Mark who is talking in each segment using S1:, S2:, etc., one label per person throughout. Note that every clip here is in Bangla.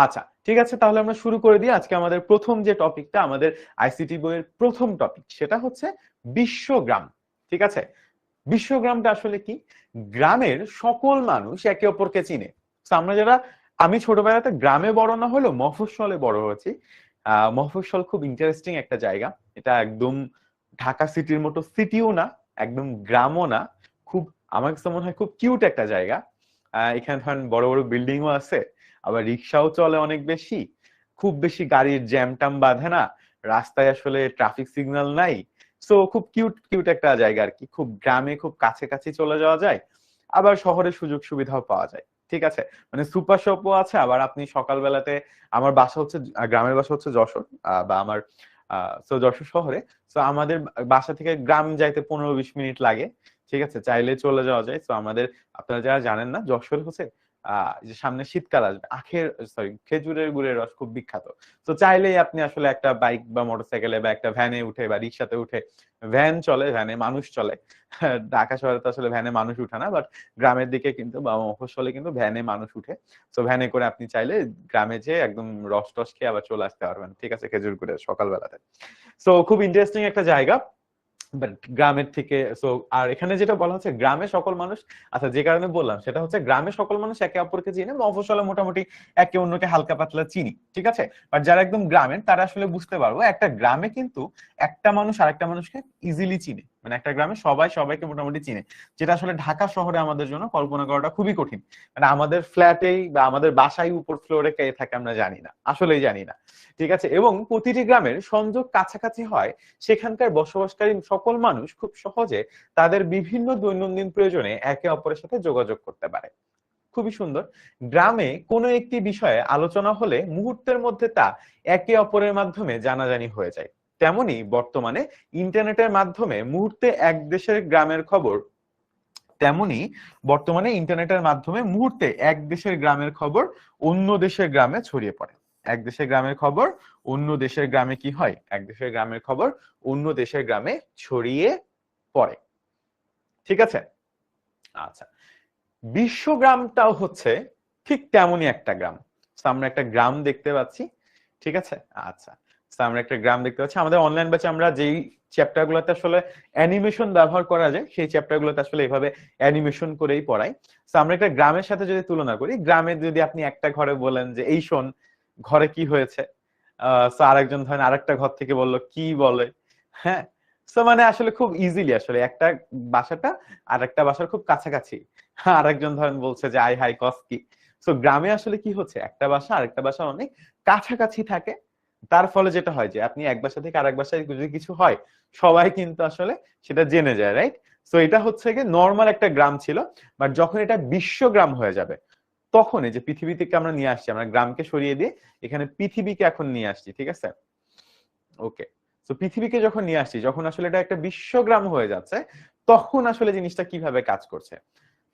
S1: আচ্ছা ঠিক আছে, তাহলে আমরা শুরু করে দিই। আজকে আমাদের প্রথম যে টপিকটা, আমাদের আইসিটি বইয়ের প্রথম টপিক, সেটা হচ্ছে বিশ্বগ্রাম, ঠিক আছে? বিশ্বগ্রামটা আসলে কি? গ্রামের সকল মানুষ একে অপরকে চিনে। আমরা যারা, আমি ছোটবেলাতে গ্রামে বড় না হলেও মফস্বলে বড় হয়েছি। মফস্বল খুব ইন্টারেস্টিং একটা জায়গা। এটা একদম ঢাকা সিটির মতো সিটিও না, একদম গ্রামও না। খুব, আমার কাছে মনে হয় খুব কিউট একটা জায়গা। এখানে ধরেন বড় বড় বিল্ডিংও আছে। আবার রিক্সাও চলে অনেক বেশি। খুব বেশি গাড়ির জ্যাম টাম বাঁধে না, রাস্তায় আসলে ট্রাফিক সিগন্যাল নাই। সো খুব কিউট কিউট একটা জায়গা আর কি। খুব গ্রামে খুব কাছে কাছে চলে যাওয়া যায়, আবার শহরে সুযোগ সুবিধাও পাওয়া যায়। ঠিক আছে? মানে সুপার শপও আছে, আবার আপনি সকালবেলাতে, আমার বাসা হচ্ছে গ্রামের বাসা হচ্ছে যশোর বা আমার সো যশোর শহরে। তো আমাদের বাসা থেকে গ্রাম যাইতে পনেরো বিশ মিনিট লাগে। ঠিক আছে? চাইলে চলে যাওয়া যায়। তো আমাদের, আপনারা যারা জানেন না, যশোর হচ্ছে যে সামনে শীতকাল আসবে, আখের সরি খেজুরের গুড়ের রস খুব বিখ্যাত। তো চাইলেই আপনি আসলে একটা বাইক বা মোটরসাইকেলে বা একটা ভ্যানে উঠে বা রিক্সাতে উঠে ভ্যান চলে ভ্যানে মানুষ চলে। ঢাকা শহরে তো আসলে ভ্যানে মানুষ উঠে না বাট গ্রামের দিকে কিন্তু বা মফস্বলে কিন্তু ভ্যানে মানুষ উঠে। তো ভ্যানে করে আপনি চাইলে গ্রামে যে একদম রস টস খেয়ে আবার চলে আসতে পারবেন, ঠিক আছে, খেজুর গুড়ের সকালবেলাতে। তো খুব ইন্টারেস্টিং একটা জায়গা। গ্রামের থেকে সো আর এখানে যেটা বলা হচ্ছে গ্রামে সকল মানুষ আচ্ছা যে কারণে বললাম, সেটা হচ্ছে গ্রামে সকল মানুষ একে অপরকে চিনে মফসলে মোটামুটি একে অন্যকে হালকা পাতলা চিনি, ঠিক আছে? বাট যারা একদম গ্রামের, তারা আসলে বুঝতে পারব, একটা গ্রামে কিন্তু একটা মানুষ আরেকটা মানুষকে ইজিলি চিনে। মানে একটা গ্রামে সবাই সবাইকে মোটামুটি চিনে। যেটা আসলে ঢাকা শহরে আমাদের জন্য কল্পনা করাটা খুবই কঠিন। মানে আমাদের ফ্ল্যাটেই বা আমাদের বাসায় উপর ফ্লোরে কে থাকে আমরা জানি না। আসলেই জানি না। ঠিক আছে? এবং প্রতিটি গ্রামের সংযোগ কাছাকাছি হয়, সেখানকার বসবাসকারী সকল মানুষ খুব সহজে তাদের বিভিন্ন দৈনন্দিন প্রয়োজনে একে অপরের সাথে যোগাযোগ করতে পারে। খুবই সুন্দর। গ্রামে কোনো একটি বিষয়ে আলোচনা হলে মুহূর্তের মধ্যে তা একে অপরের মাধ্যমে জানাজানি হয়ে যায়। তেমনি বর্তমানে ইন্টারনেটের মাধ্যমে মুহূর্তে এক দেশের গ্রামের খবর তেমনি বর্তমানে ইন্টারনেটের মাধ্যমে মুহূর্তে এক দেশের গ্রামের খবর অন্য দেশের গ্রামে ছড়িয়ে পড়ে। এক দেশের গ্রামের খবর, অন্য দেশের গ্রামে কি হয়? এক দেশের গ্রামের খবর, অন্য দেশের গ্রামে ছড়িয়ে পড়ে। ঠিক আছে? আচ্ছা। বিশ্বগ্রামটাও হচ্ছে ঠিক তেমনই একটা গ্রাম। আমরা একটা গ্রাম দেখতে পাচ্ছি। ঠিক আছে? আচ্ছা। আমরা একটা গ্রাম দেখতে পাচ্ছি। আমাদের অনলাইন ব্যাচে আমরা যেই চ্যাপ্টার গুলোতে আসলে অ্যানিমেশন ব্যবহার করা যায়, সেই চ্যাপ্টার গুলোতে আসলে এভাবে অ্যানিমেশন করেই পড়াই। তো আমরা একটা গ্রামের সাথে যদি তুলনা করি, গ্রামে যদি আপনি একটা ঘরে বলেন যে, এই শোন, ঘরে কি হয়েছে? আরেকজন ধরেন আরেকটা ঘর থেকে বলল, কি বলে? হ্যাঁ? তো মানে আসলে খুব ইজিলি আসলে একটা বাসাটা আর একটা বাসার খুব কাছাকাছি। আরেকজন ধরেন বলছে যে আই হাই কস কি? তো গ্রামে আসলে কি হচ্ছে? একটা বাসা আরেকটা বাসা অনেক কাছাকাছি থাকে। তার ফলে যেটা হয় যে, আপনি এক বাসা থেকে আরেক বাসায় যদি কিছু হয়, সবাই কিন্তু আসলে সেটা জেনে যায় রাইট তো এটা হচ্ছে গিয়ে নর্মাল একটা গ্রাম ছিল বাট যখন এটা বিশ্বগ্রাম হয়ে যাবে তখন এই যে পৃথিবী থেকে আমরা নিয়ে আসছি, আমরা গ্রামকে সরিয়ে দিয়ে এখানে পৃথিবীকে এখন নিয়ে আসছি, ঠিক আছে? ওকে তো পৃথিবীকে যখন নিয়ে আসছি, যখন আসলে এটা একটা বিশ্বগ্রাম হয়ে যাচ্ছে, তখন আসলে জিনিসটা কীভাবে কাজ করছে?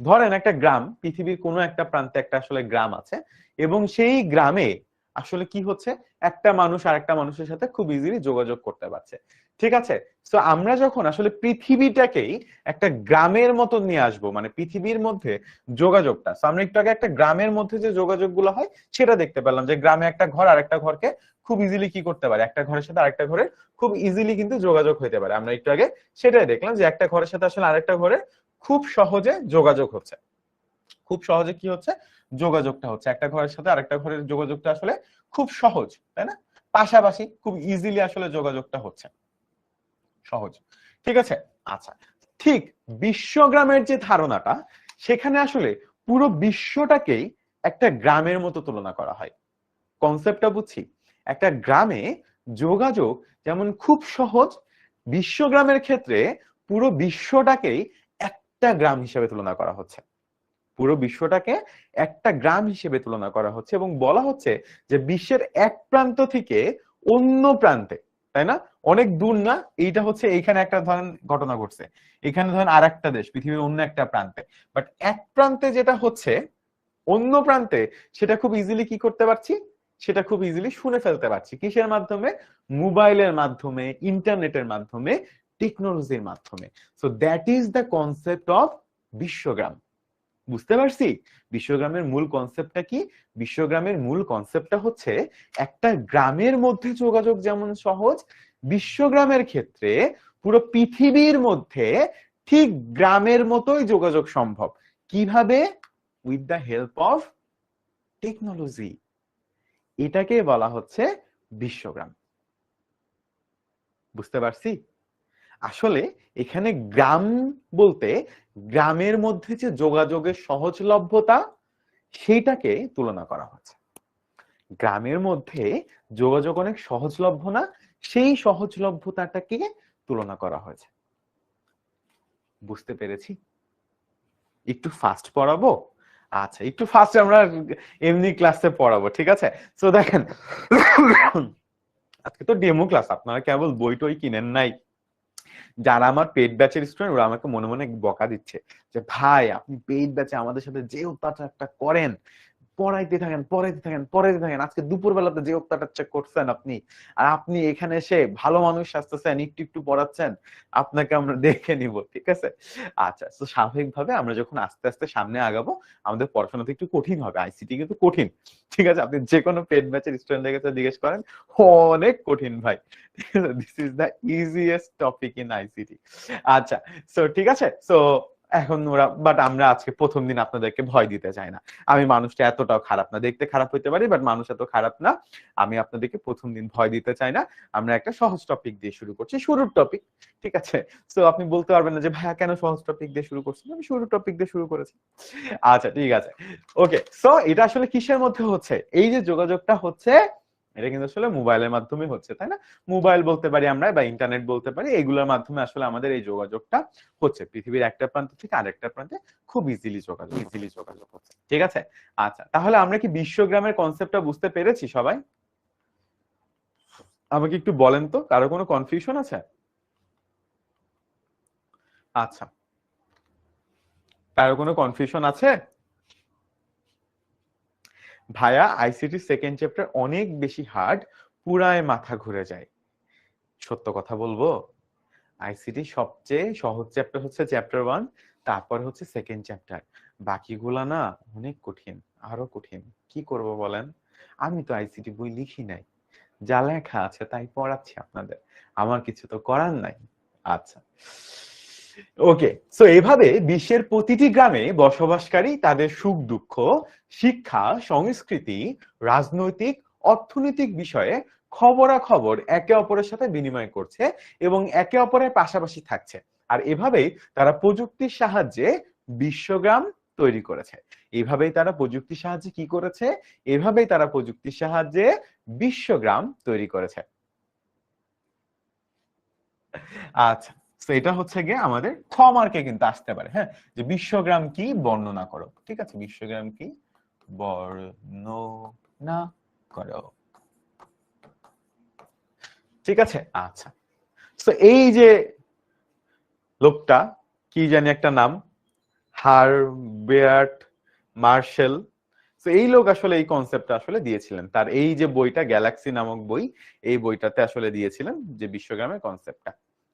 S1: ধরেন একটা গ্রাম, পৃথিবীর কোনো একটা প্রান্তে একটা আসলে গ্রাম আছে, এবং সেই গ্রামে আসলে কি হচ্ছে? একটা মানুষ আর একটা মানুষের সাথে খুব ইজিলি যোগাযোগ করতে পারছে। ঠিক আছে? তো আমরা যখন আসলে পৃথিবীটাকেই একটা গ্রামের মতো নিয়ে আসব মানে পৃথিবীর মধ্যে যোগাযোগটা। আমরা একটু আগে একটা গ্রামের মধ্যে যে যোগাযোগগুলো হয়, সেটা দেখতে পেলাম যে গ্রামে একটা ঘর আর একটা ঘরকে খুব ইজিলি কি করতে পারে? একটা ঘরের সাথে আরেকটা ঘরের খুব ইজিলি কিন্তু যোগাযোগ হইতে পারে। আমরা একটু আগে সেটাই দেখলাম যে একটা ঘরের সাথে আসলে আরেকটা ঘরে খুব সহজে যোগাযোগ হচ্ছে। খুব সহজে কি হচ্ছে? যোগাযোগটা হচ্ছে। একটা ঘরের সাথে আরেকটা ঘরের যোগাযোগটা আসলে খুব সহজ, তাই না? পাশাপাশি খুব ইজিলি আসলে যোগাযোগটা হচ্ছে। সহজ। ঠিক আছে? আচ্ছা। ঠিক বিশ্বগ্রামের যে ধারণাটা, সেখানে আসলে পুরো বিশ্বটাকেই একটা গ্রামের মতো তুলনা করা হয়। কনসেপ্টটা বুঝছি? একটা গ্রামে যোগাযোগ যেমন খুব সহজ, বিশ্বগ্রামের ক্ষেত্রে পুরো বিশ্বটাকেই একটা গ্রাম হিসেবে তুলনা করা হচ্ছে। পুরো বিশ্বটাকে একটা গ্রাম হিসেবে তুলনা করা হচ্ছে এবং বলা হচ্ছে যে বিশ্বের এক প্রান্ত থেকে অন্য প্রান্তে, তাই না? অনেক দূর না, এইটা হচ্ছে এইখানে একটা ধরেন ঘটনা ঘটছে। এখানে ধরেন আর একটা দেশ, পৃথিবীর অন্য একটা প্রান্তে। বাট এক প্রান্তে যেটা হচ্ছে, অন্য প্রান্তে, সেটা খুব ইজিলি কি করতে পারছি? সেটা খুব ইজিলি শুনে ফেলতে পারছি। কিসের মাধ্যমে? মোবাইলের মাধ্যমে, ইন্টারনেটের মাধ্যমে টেকনোলজির মাধ্যমে। So that is the concept of বিশ্বগ্রাম। বুঝতে পারছি? বিশ্বগ্রামের মূল কনসেপ্টটা কি? বিশ্বগ্রামের মূল কনসেপ্টটা হচ্ছে একটা গ্রামের মধ্যে যোগাযোগ যেমন সহজ, বিশ্বগ্রামের ক্ষেত্রে পুরো পৃথিবীর মধ্যে ঠিক গ্রামের মতোই যোগাযোগ সম্ভব। কীভাবে? With the help of technology এটাকে বলা হচ্ছে বিশ্বগ্রাম। বুঝতে পারছি? আসলে এখানে গ্রাম বলতে গ্রামের মধ্যে যে যোগাযোগের সহজলভ্যতা, সেইটাকে তুলনা করা হয়েছে গ্রামের মধ্যে যোগাযোগ অনেক সহজলভ্য না, সেই সহজলভ্যতাটাকে তুলনা করা হয়েছে। বুঝতে পেরেছি? একটু ফাস্ট পড়াবো? আচ্ছা একটু ফাস্ট আমরা এমনি ক্লাসে পড়াবো, ঠিক আছে? তো দেখেন, আজকে তো ডেমো ক্লাস আপনারা কেবল বই টই কিনেন নাই। যারা আমার পেট ব্যাচের স্টুডেন্ট ওরা আমাকে মনে মনে বকা দিচ্ছে যে, ভাই, আপনি পেট ব্যাচে আমাদের সাথে যে অত্যাচারটা করেন পড়াইতে থাকেন পড়াইতে থাকেন পড়াইতে থাকেন। আজকে দুপুর বেলাতে যে অত্যাচারটা করছেন আপনি, আর আপনি এখানে এসে ভালো মানুষ আসতেছেন, একটু একটু পড়াচ্ছেন, আপনাকে আমরা দেখে নিব, ঠিক আছে? আচ্ছা তো স্বাভাবিকভাবে আমরা যখন আস্তে আস্তে সামনে আগাবো, আমাদের পড়াশোনাতে একটু কঠিন হবে আইসিটি কিন্তু কঠিন, ঠিক আছে? আপনি যে কোনো পেড ব্যাচের স্টুডেন্টের কাছে জিজ্ঞেস করেন অনেক কঠিন ভাই। This is the easiest topic in ICT আচ্ছা সো ঠিক আছে? সো এখন ওরা বাট আমরা আজকে প্রথম দিন আপনাদেরকে ভয় দিতে চাই না। আমি মানুষটা এতটাও খারাপ না। দেখতে খারাপ হইতে পারি বাট মানুষ এত খারাপ না। আমি আপনাদেরকে প্রথম দিন ভয় দিতে চাই না। আমরা একটা সহজ টপিক দিয়ে শুরু করছি, শুরুর টপিক ঠিক আছে? তো আপনি বলতে পারবেন না যে, ভাইয়া, কেন সহজ টপিক দিয়ে শুরু করছেন? আমি শুরুর টপিক দিয়ে শুরু করেছি। আচ্ছা ঠিক আছে। ওকে সো এটা আসলে কিসের মধ্যে হচ্ছে? এই যে যোগাযোগটা হচ্ছে এটা কিন্তু আসলে মোবাইলের মাধ্যমে হচ্ছে, তাই না? মোবাইল বলতে পারি আমরা বা ইন্টারনেট বলতে পারি, এগুলোর মাধ্যমে আসলে আমাদের এই যোগাযোগটা হচ্ছে। পৃথিবীর একটা প্রান্ত থেকে আরেকটা প্রান্তে খুব ইজিলি যোগাযোগ ইজিলি যোগাযোগ হচ্ছে। ঠিক আছে? আচ্ছা তাহলে আমরা কি বিশ্বগ্রামের কনসেপ্টটা বুঝতে পেরেছি সবাই? আমাকে একটু বলেন তো, কারও কোনো কনফিউশন আছে? আচ্ছা। কারও কোনো কনফিউশন আছে? ভাইয়া আইসিটি সেকেন্ড চ্যাপ্টার অনেক বেশি হার্ড পুরায় মাথা ঘুরে যায়। সত্য কথা বলব? আইসিটি সবচেয়ে সহজ চ্যাপ্টার হচ্ছে চ্যাপ্টার ওয়ান তারপর হচ্ছে সেকেন্ড চ্যাপ্টার বাকিগুলা না অনেক কঠিন, আরও কঠিন। কি করব বলেন? আমি তো আইসিটি বই লিখি নাই। যা লেখা আছে তাই পড়াচ্ছি আপনাদের। আমার কিছু তো করার নাই। আচ্ছা। ওকে সো এভাবে বিশ্বের প্রতিটি গ্রামে বসবাসকারী তাদের সুখ দুঃখ, শিক্ষা, সংস্কৃতি, রাজনৈতিক, অর্থনৈতিক বিষয়ে খবরাখবর একে অপরের সাথে বিনিময় করছে এবং একে অপরের পাশাপাশি থাকছে। আর এভাবেই তারা প্রযুক্তির সাহায্যে বিশ্বগ্রাম তৈরি করেছে। এভাবেই তারা প্রযুক্তির সাহায্যে কি করেছে? এভাবেই তারা প্রযুক্তির সাহায্যে বিশ্বগ্রাম তৈরি করেছে। আচ্ছা এটা হচ্ছে গিয়ে আমাদের খ মার্কে কিন্তু আসতে পারে হ্যাঁ? যে বিশ্বগ্রাম কি বর্ণনা করো, ঠিক আছে? বিশ্বগ্রাম কি বর্ণনা করো। ঠিক আছে? আচ্ছা। তো এই যে লোকটা, কি জানি একটা নাম? Herbert Marshall. তো এই লোক আসলে এই কনসেপ্টটা আসলে দিয়েছিলেন। তার এই যে বইটা, গ্যালাক্সি নামক বই, এই বইটাতে আসলে দিয়েছিলেন যে বিশ্বগ্রামের কনসেপ্টটা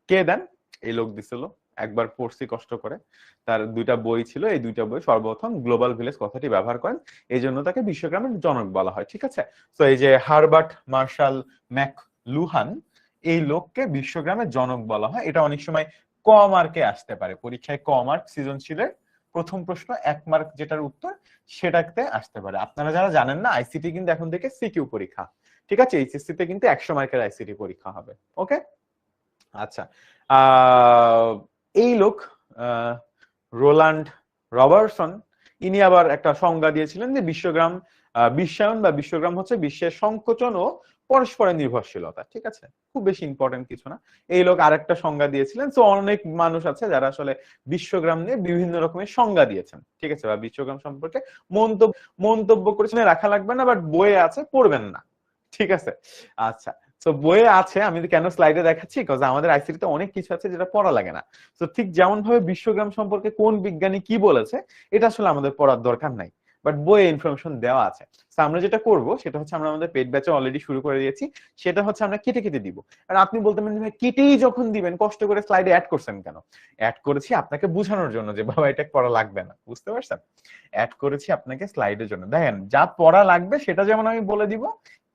S1: কে দেন? এই লোক দিছিল, একবার পড়ছি কষ্ট করে। তার দুইটা বই ছিল, এই দুইটা বই সর্বপ্রথম গ্লোবাল ভিলেজ কথাটি ব্যবহার করেন। এই জন্য তাকে বিশ্বগ্রামের জনক বলা হয়, ঠিক আছে? তো এই যে হারবার্ট মার্শাল ম্যাক লুহান এই লোককে বিশ্বগ্রামের জনক বলা হয়। এটা অনেক সময় ক মার্কে আসতে পারে। পরীক্ষায় ক মার্ক সৃজনশীলের প্রথম প্রশ্ন, এক মার্ক যেটার উত্তর সেটাতে আসতে পারে। আপনারা যারা জানেন না আইসিটি কিন্তু এখন থেকে সিকিউ পরীক্ষা, ঠিক আছে? এইচএসসি তে কিন্তু একশো মার্কের আইসিটি পরীক্ষা হবে ওকে আচ্ছা এই লোক রোলান্ড রবার্টসন, ইনি আবার একটা সংজ্ঞা দিয়েছিলেন যে বিশ্বগ্রাম বিশ্বায়ন বা বিশ্বগ্রাম হচ্ছে বিশ্বের সংকোচন ও পরস্পরের নির্ভরশীলতা, ঠিক আছে? খুব বেশি ইম্পর্টেন্ট কিছু না। এই লোক আরেকটা সংজ্ঞা দিয়েছিলেন তো অনেক মানুষ আছে যারা আসলে বিশ্বগ্রাম নিয়ে বিভিন্ন রকমের সংজ্ঞা দিয়েছেন, ঠিক আছে? বা বিশ্বগ্রাম সম্পর্কে মন্তব্য মন্তব্য করেছেন, রাখা লাগবে না বাট বইয়ে আছে, পড়বেন না, ঠিক আছে? আচ্ছা তো বইয়ে আছে, আমি কেন স্লাইডে দেখাচ্ছি? বিকজ আমাদের আইসিটিতে অনেক কিছু আছে যেটা পড়া লাগে না। তো ঠিক যেমন ভাবে বিশ্বগ্রাম সম্পর্কে কোন বিজ্ঞানী কি বলেছে, এটা আসলে আমাদের পড়ার দরকার নাই। বাট বইয়ে ইনফরমেশন দেওয়া আছে। আমরা যেটা করব, সেটা হচ্ছে আমরা আমাদের পেড ব্যাচে অলরেডি শুরু করে দিয়েছি। সেটা হচ্ছে আমরা কেটে কেটে দিব। আর আপনি বলতে পারেন ভাই, কেটেই যখন দিবেন, কষ্ট করে স্লাইডে অ্যাড করছেন কেন? অ্যাড করেছি আপনাকে বোঝানোর জন্য যে, বাবা, এটা পড়া লাগবে না। বুঝতে পারছেন? অ্যাড করেছি আপনাকে স্লাইডের জন্য। দেখেন, যা পড়া লাগবে, সেটা যেমন আমি বলে দিব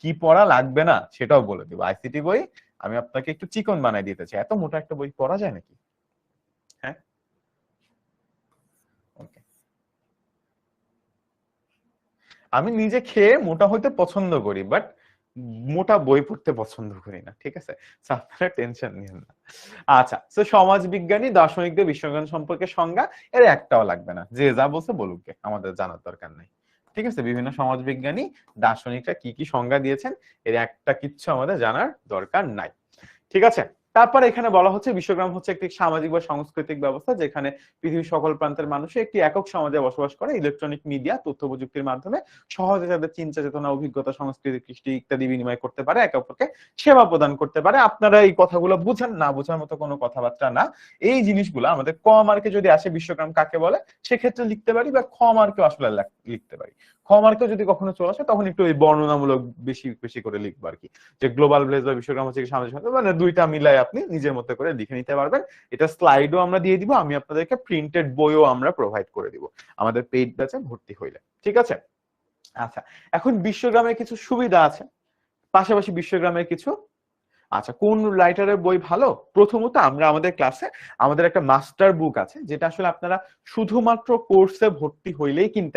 S1: কি পড়া লাগবে না সেটাও বলে দিব। আইসিটি বই আমি আপনাকে একটু চিকন বানাই দিতে চাই। এত মোটা একটা বই পড়া যায় নাকি? হ্যাঁ। ওকে আমি নিজে খেয়ে মোটা হইতে পছন্দ করি বাট মোটা বই পড়তে পছন্দ করি না ঠিক আছে? আপনারা টেনশন নিয়েন না। আচ্ছা তো সমাজ বিজ্ঞানী দার্শনিকদের বিশ্বজ্ঞান সম্পর্কে সংজ্ঞা এর একটাও লাগবে না। যে যা বলছে বলুক আমাদের জানার দরকার নাই। ঠিক আছে, বিভিন্ন সমাজবিজ্ঞানী দার্শনিকরা কি কি সংজ্ঞা দিয়েছেন, এর একটা কিচ্ছু আমাদের জানার দরকার নাই। ঠিক আছে? তারপর এখানে বলা হচ্ছে বিশ্বগ্রাম হচ্ছে একটি সামাজিক বা সাংস্কৃতিক ব্যবস্থা যেখানে পৃথিবীর সকল প্রান্তের মানুষ একটি একক সমাজে বসবাস করে ইলেকট্রনিক মিডিয়া তথ্য প্রযুক্তির মাধ্যমে সহজে তাদের চিন্তা চেতনা, অভিজ্ঞতা, সংস্কৃতি, কৃষ্টি ইত্যাদি বিনিময় করতে পারে, একে অপরকে সেবা প্রদান করতে পারে। আপনারা এই কথাগুলো বুঝেন না, বোঝার মতো কোনো কথাবার্তা না। এই জিনিসগুলো আমাদের ক মার্কে যদি আসে বিশ্বগ্রাম কাকে বলে, সেক্ষেত্রে লিখতে পারি বা খ মার্কে আসলে লিখতে পারি। খ মার্কে যদি কখনো চলে আসে, তখন একটু ওই বর্ণনামূলক বেশি বেশি করে লিখব আর কি যে গ্লোবাল ভিলেজ বা বিশ্বগ্রাম হচ্ছে সামাজিক মানে দুইটা মিলাই আপনি নিজের মতো করে লিখে নিতে পারবেন। এটা স্লাইডও আমরা দিয়ে দিব, আমি আপনাদেরকে প্রিন্টেড বইও আমরা প্রোভাইড করে দিব। আমাদের পেইড ব্যাচে ভর্তি হইলে। ঠিক আছে? আচ্ছা এখন বিশ্বগ্রামের কিছু সুবিধা আছে। পাশাপাশি বিশ্বগ্রামের কিছু আচ্ছা কোন রাইটারের বই ভালো? প্রথমত আমরা আমাদের ক্লাসে আমাদের একটা মাস্টার বুক আছে, যেটা আসলে আপনারা শুধুমাত্র কোর্সে ভর্তি হইলেই কিনতে